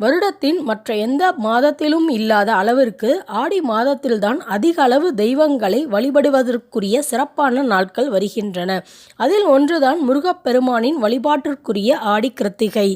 வருடத்தின் மற்ற எந்த மாதத்திலும் இல்லாத அளவிற்கு ஆடி மாதத்தில்தான் அதிக அளவு தெய்வங்களை வழிபடுவதற்குரிய சிறப்பான நாட்கள் வருகின்றன. அதில் ஒன்றுதான் முருகப்பெருமானின் வழிபாட்டிற்குரிய ஆடி கிருத்திகை.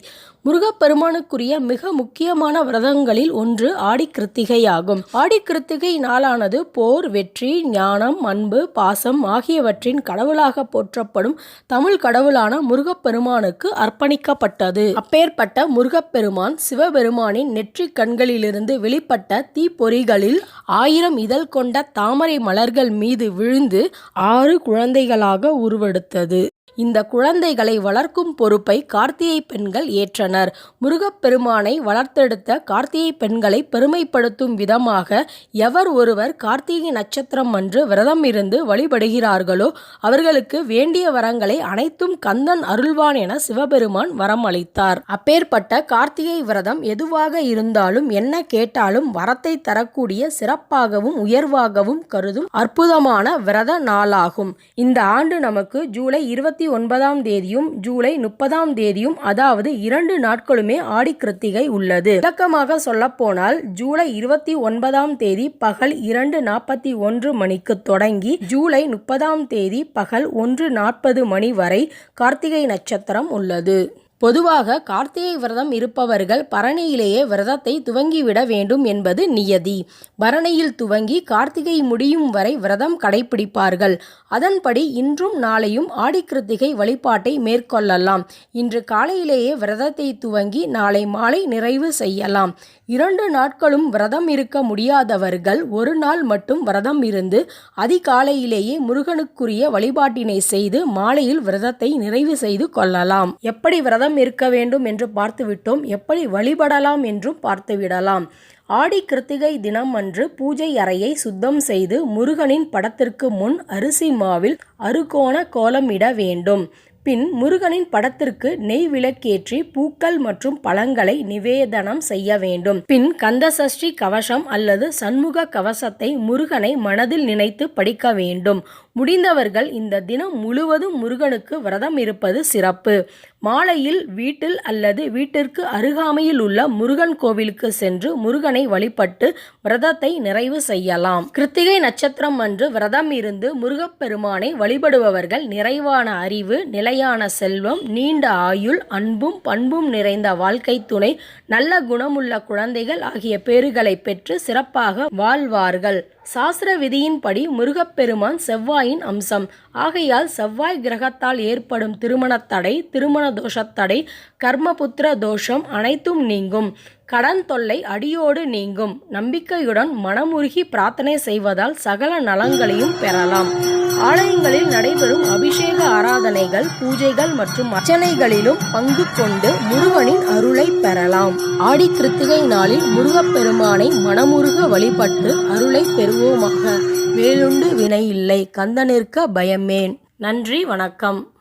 முருகப்பெருமானுக்குரிய மிக முக்கியமான விரதங்களில் ஒன்று ஆடி கிருத்திகை ஆகும் ஆடி கிருத்திகை நாளானது போர் வெற்றி ஞானம் அன்பு பாசம் ஆகியவற்றின் கடவுளாக போற்றப்படும் தமிழ் கடவுளான முருகப்பெருமானுக்கு அர்ப்பணிக்கப்பட்டது. அப்பேற்பட்ட முருகப்பெருமான் சிவபெருமானின் நெற்றிக் கண்களிலிருந்து வெளிப்பட்ட தீப்பொறிகளில் ஆயிரம் இதழ் கொண்ட தாமரை மலர்கள் மீது விழுந்து ஆறு குழந்தைகளாக உருவெடுத்தது. இந்த குழந்தைகளை வளர்க்கும் பொறுப்பை கார்த்திகை பெண்கள் ஏற்றனர். முருகப்பெருமானை வளர்த்தெடுத்த கார்த்திகை பெண்களை பெருமைப்படுத்தும் விதமாக எவர் ஒருவர் கார்த்திகை நட்சத்திரம் அன்று விரதம் இருந்து வழிபடுகிறார்களோ அவர்களுக்கு வேண்டிய வரங்களை அனைத்தும் கந்தன் அருள்வான் என சிவபெருமான் வரம் அளித்தார் அப்பேற்பட்ட கார்த்திகை விரதம் எதுவாக இருந்தாலும் என்ன கேட்டாலும் வரத்தை தரக்கூடிய சிறப்பாகவும் உயர்வாகவும் கருதும் அற்புதமான விரத நாளாகும். இந்த ஆண்டு நமக்கு ஜூலை இருபத்தி ஒன்பதாம் தேதியும் ஜூலை முப்பதாம் தேதியும் அதாவது இரண்டு நாட்களுமே ஆடி கிருத்திகை உள்ளது. விளக்கமாக சொல்லப்போனால் ஜூலை இருபத்தி ஒன்பதாம் தேதி பகல் இரண்டு நாற்பத்தி ஒன்று மணிக்கு தொடங்கி ஜூலை முப்பதாம் தேதி பகல் ஒன்று நாற்பது மணி வரை கார்த்திகை நட்சத்திரம் உள்ளது. பொதுவாக கார்த்திகை விரதம் இருப்பவர்கள் பரணியிலேயே விரதத்தை துவங்கிவிட வேண்டும் என்பது நியதி. பரணியில் துவங்கி கார்த்திகை முடியும் வரை விரதம் கடைபிடிப்பார்கள். அதன்படி இன்றும் நாளையும் ஆடிக்கிருத்திகை வழிபாட்டை மேற்கொள்ளலாம். இன்று காலையிலேயே விரதத்தை துவங்கி நாளை மாலை நிறைவு செய்யலாம். இரண்டு நாட்களும் விரதம் இருக்க முடியாதவர்கள் ஒரு நாள் மட்டும் விரதம் இருந்து அதிகாலையிலேயே முருகனுக்குரிய வழிபாட்டினை செய்து மாலையில் விரதத்தை நிறைவு செய்து கொள்ளலாம். எப்படி விரதம் இருக்க வேண்டும் என்று பார்த்துவிட்டோம். எப்படி வழிபடலாம் என்றும் பார்த்துவிடலாம். ஆடி கிருத்திகை தினம் அன்று பூஜை அறையை சுத்தம் செய்து முருகனின் படத்திற்கு முன் அரிசி மாவில் அறுகோண கோலமிட வேண்டும். பின் முருகனின் படத்திற்கு நெய் விளக்கேற்றி பூக்கள் மற்றும் பழங்களை நிவேதனம் செய்ய வேண்டும். பின் கந்தசஷ்டி கவசம் அல்லது சண்முக கவசத்தை முருகனை மனதில் நினைத்து படிக்க வேண்டும். முடிந்தவர்கள் இந்த தினம் முழுவதும் முருகனுக்கு விரதம் இருப்பது சிறப்பு. மாலையில் வீட்டில் அல்லது வீட்டிற்கு அருகாமையில் உள்ள முருகன் கோவிலுக்கு சென்று முருகனை வழிபட்டு விரதத்தை நிறைவு செய்யலாம். கிருத்திகை நட்சத்திரம் அன்று விரதம் இருந்து முருகப்பெருமானை வழிபடுபவர்கள் நிறைவான அறிவு நிலையான செல்வம் நீண்ட ஆயுள் அன்பும் பண்பும் நிறைந்த வாழ்க்கை துணை நல்ல குணமுள்ள குழந்தைகள் ஆகிய பேறுகளை பெற்று சிறப்பாக வாழ்வார்கள். சாஸ்திர விதியின்படி முருகப்பெருமான் செவ்வாயின் அம்சம். ஆகையால் செவ்வாய் கிரகத்தால் ஏற்படும் திருமணத் தடை திருமண தோஷத்தடை கர்மபுத்திர தோஷம் அனைத்தும் நீங்கும். கடன் தொல்லை அடியோடு நீங்கும். நம்பிக்கையுடன் மனமுருகி பிரார்த்தனை செய்வதால் சகல நலங்களையும் பெறலாம். ஆலயங்களில் நடைபெறும் அபிஷேக ஆராதனைகள் பூஜைகள் மற்றும் அர்ச்சனைகளிலும் பங்கு கொண்டு முருகனின் அருளை பெறலாம். ஆடி கிருத்திகை நாளில் முருகப்பெருமானை மனமுருக வழிபட்டு அருளை பெறுவோமாக. வேலுண்டு வினையில்லை கந்தனிற்க பயமேன். நன்றி வணக்கம்.